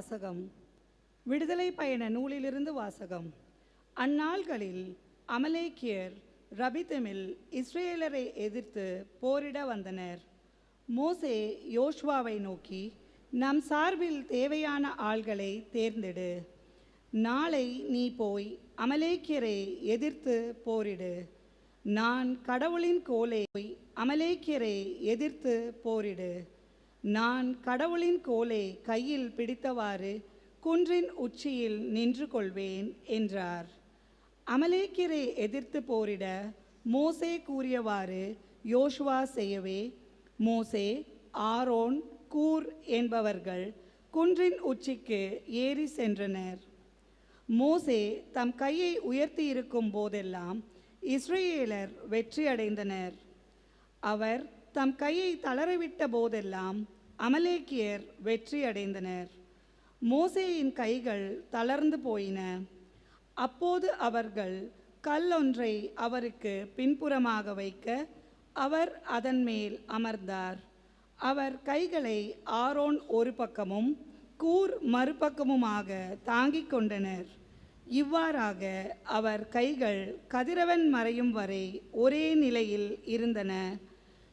வாசகம். விடுதலை பயண நூலிலிருந்து வாசகம். அந்நாள்களில் அமலேக்கியர் ரபிதமில் இஸ்ரேலரை எதிர்த்து போரிட வந்தனர். மோசே யோஷ்வாவை நோக்கி நம் சார்பில் தேவையான ஆள்களை தேர்ந்தெடு. நாளை நீ போய் அமலேக்கியரை எதிர்த்து போரிடு. நான் கடவுளின் கோலை போய் அமலேக்கியரை எதிர்த்து போரிடு. நான் கடவுளின் கோலை கையில் பிடித்தவாறு குன்றின் உச்சியில் நின்று கொள்வேன் என்றார். அமலேக்கியரை எதிர்த்து போரிட மோசே கூறியவாறு யோசுவா செய்யவே மோசே ஆரோன் கூர் என்பவர்கள் குன்றின் உச்சிக்கு ஏறி சென்றனர். மோசே தம் கையை உயர்த்தி இருக்கும் போதெல்லாம் இஸ்ரேலர் வெற்றியடைந்தனர். அவர் தம் கையை தளரவிட்ட போதெல்லாம் அமலேக்கியர் வெற்றி அடைந்தனர். மோசேயின் கைகள் தளர்ந்து போயின. அப்போது அவர்கள் கல்லொன்றை அவருக்கு பின்புறமாக வைக்க அவர் அதன் மேல் அமர்ந்தார். அவர் கைகளை ஆரோன் ஒரு பக்கமும் கூர் மறுபக்கமுமாக தாங்கிக் கொண்டனர். இவ்வாறாக அவர் கைகள் கதிரவன் மறையும் வரை ஒரே நிலையில் இருந்தன.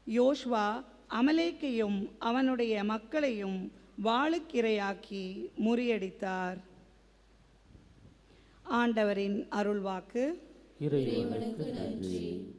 யோஷ்வா அமலேக்கையும் அவனுடைய மக்களையும் வாளுக்கிரையாக்கி முறியடித்தார். ஆண்டவரின் அருள்வாக்கு. இறைவனுக்கு நன்றி.